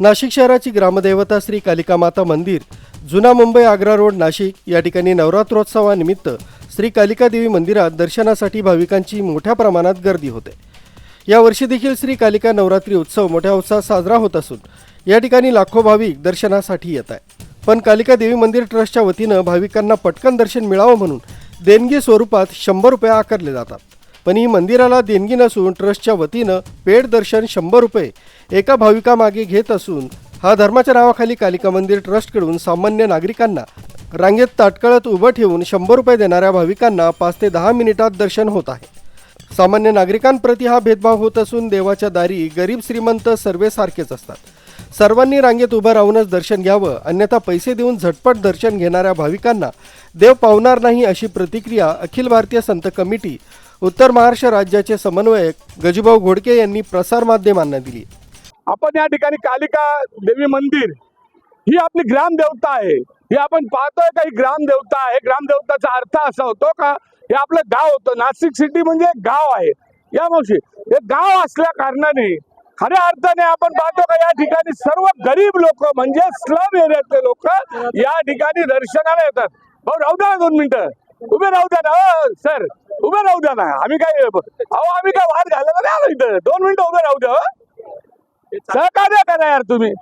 नाशिक शहराची ग्रामदेवता श्री कालिका माता मंदिर जुना मुंबई आग्रा रोड नाशिक. या ठिकाणी नवरात्रोत्सवानिमित्त श्री कालिका देवी मंदिरात दर्शनासाठी भाविकांची मोठ्या प्रमाणात गर्दी होते. यावर्षी देखील श्री कालिका नवरात्री उत्सव मोठ्या उत्साहात साजरा होत असून या ठिकाणी लाखो भाविक दर्शनासाठी येत आहे पण कालिका देवी मंदिर ट्रस्टच्या वतीनं भाविकांना पटकन दर्शन मिळावं म्हणून देणगी स्वरूपात शंभर रुपये आकारले जातात. पण ही मंदिराला देणगी नसून ट्रस्टच्या वतीनं पेड दर्शन शंभर रुपये एका भाविकामागे घेत असून हा धर्माच्या नावाखाली कालिका मंदिर ट्रस्टकडून सामान्य नागरिकांना रांगेत ताटकळत उभं ठेवून शंभर रुपये देणाऱ्या भाविकांना पाच ते दहा मिनिटात दर्शन होत आहे. सामान्य नागरिकांप्रती हा भेदभाव होत असून देवाच्या दारी गरीब श्रीमंत सर्वे सारखेच असतात. सर्वांनी रांगेत उभं राहूनच दर्शन घ्यावं अन्यथा पैसे देऊन झटपट दर्शन घेणाऱ्या भाविकांना देव पावणार नाही अशी प्रतिक्रिया अखिल भारतीय संत कमिटी उत्तर महाराष्ट्र राज्याचे समन्वयक गजूभाऊ घोडके यांनी प्रसारमाध्यमांना दिली. आपण या ठिकाणी कालिका देवी मंदिर ही आपली ग्रामदेवता आहे. ही आपण पाहतोय का ही ग्रामदेवता आहे. ग्रामदेवताचा अर्थ असा होतो का हे आपलं गाव होतं. नाशिक सिटी म्हणजे एक गाव आहे. या मावशी हे गाव असल्या कारणाने खऱ्या अर्थाने आपण पाहतो का या ठिकाणी सर्व गरीब लोक म्हणजे स्लम एरियातले लोक या ठिकाणी दर्शनाला येतात. भाऊ राहू द्या दोन मिनिटं. उभे राहू द्या ना. सर उभे राहू द्या ना. आम्ही काय अहो आम्ही काय वाद घालायला नाही आलो इथं. दोन मिनिटं उभे राहू द्या सहकार्य करा यार तुम्ही.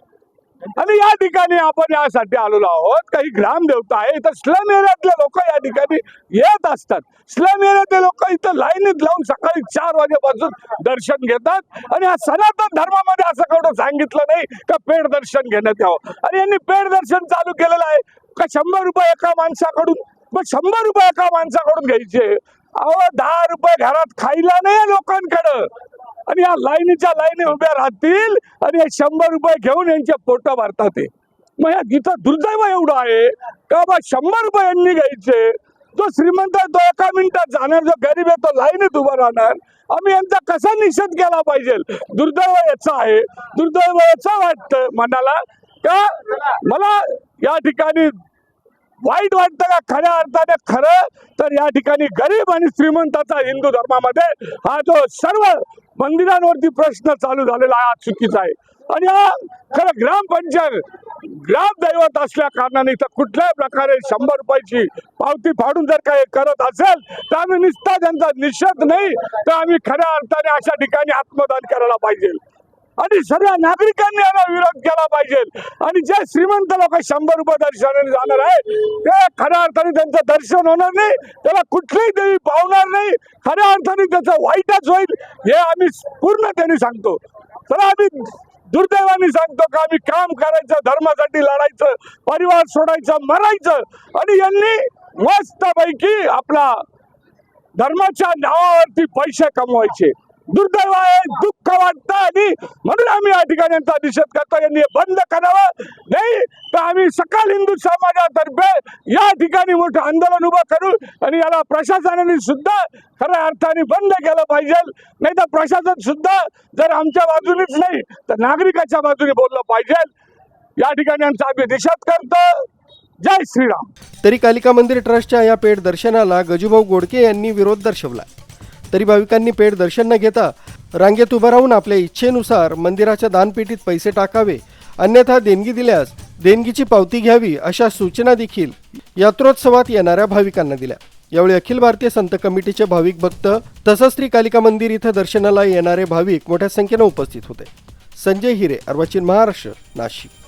आणि या ठिकाणी आपण यासाठी आलेलो आहोत. काही ग्रामदेवता आहे इथं स्लम एरियातले लोक या ठिकाणी येत असतात. स्लम एरियातले लोक इथं लाईनीत लावून सकाळी चार वाजेपासून दर्शन घेतात. आणि या सनातन धर्मामध्ये असं कोणतं सांगितलं नाही का पेड दर्शन घेण्यात यावं. आणि यांनी पेड दर्शन चालू केलेलं आहे. का शंभर रुपये एका माणसाकडून? मग शंभर रुपये एका माणसाकडून घ्यायचे. अहो दहा रुपये घरात खायला नाही लोकांकडं. आणि या लाईनीच्या लाईनी उभ्या राहतील आणि हे शंभर रुपये घेऊन यांचे पोट भरतात ते. मग या गीता दुर्दैव एवढं आहे का बा शंभर रुपये यांनी घ्यायचे? जो श्रीमंत आहे तो एका मिनिटात जाणार जो गरीब आहे तो लाईनीत उभा राहणार. आम्ही यांचा कसा निषेध केला पाहिजे? दुर्दैव याचा आहे. दुर्दैव याचा वाटतं मनाला. का? मला या ठिकाणी वाईट वाटतं का? खऱ्या अर्थाने खरं? तर या ठिकाणी गरीब आणि श्रीमंताचा हिंदू धर्मामध्ये हा जो सर्व मंदिरांवरती प्रश्न चालू झालेला आहे हा चुकीचा आहे. आणि हा खरं ग्रामपंचायत ग्रामदैवत असल्या कारणाने इथं कुठल्याही प्रकारे शंभर रुपयाची पावती फाडून जर काही करत असेल तर आम्ही निसता त्यांचा निषेध नाही तर आम्ही खऱ्या अर्थाने अशा ठिकाणी आत्मदान करायला पाहिजे. आणि सगळ्या नागरिकांनी याला विरोध केला पाहिजे. आणि जे श्रीमंत लोक शंभर रुपये दर्शनाने जाणार आहे ते खऱ्या अर्थाने त्यांचं दर्शन होणार नाही त्याला कुठलीही देवी पावणार नाही खऱ्या अर्थाने त्याचं वाईटच होईल हे आम्ही पूर्ण त्यांनी सांगतो. तर आम्ही दुर्दैवाने सांगतो का आम्ही काम करायचं धर्मासाठी लढायचं परिवार सोडायचं मरायचं आणि यांनी मस्तपैकी आपला धर्माच्या नावावरती पैसे कमवायचे. दुर्दैव आहे दुःख वाटतं आणि म्हणून आम्ही या ठिकाणी यांचा निषेध करतो यांनी बंद करावं. नाही तर आम्ही सकाळ हिंदू समाजातर्फे या ठिकाणी मोठं आंदोलन उभं करू आणि याला प्रशासनाने सुद्धा खऱ्या अर्थाने बंद केलं पाहिजे. नाही तर प्रशासन सुद्धा जर आमच्या बाजूनेच नाही तर नागरिकाच्या बाजूने बोललं पाहिजे. या ठिकाणी आमचा आम्ही निषेध करतो. जय श्रीराम. तरी कालिका मंदिर ट्रस्टच्या या पेठ दर्शनाला गजूभाऊ गोडके यांनी विरोध दर्शवला. तरी भाविकांनी पेड दर्शन न घेता रांगेत उभं राहून आपल्या इच्छेनुसार मंदिराच्या दानपेटीत पैसे टाकावे अन्यथा देणगी दिल्यास देणगीची पावती घ्यावी अशा सूचना देखील यात्रोत्सवात येणाऱ्या भाविकांना दिल्या. यावेळी अखिल भारतीय संत कमिटीचे भाविक भक्त तसंच श्री कालिका मंदिर इथं दर्शनाला येणारे भाविक मोठ्या संख्येनं उपस्थित होते. संजय हिरे अर्वाचीन महाराष्ट्र नाशिक.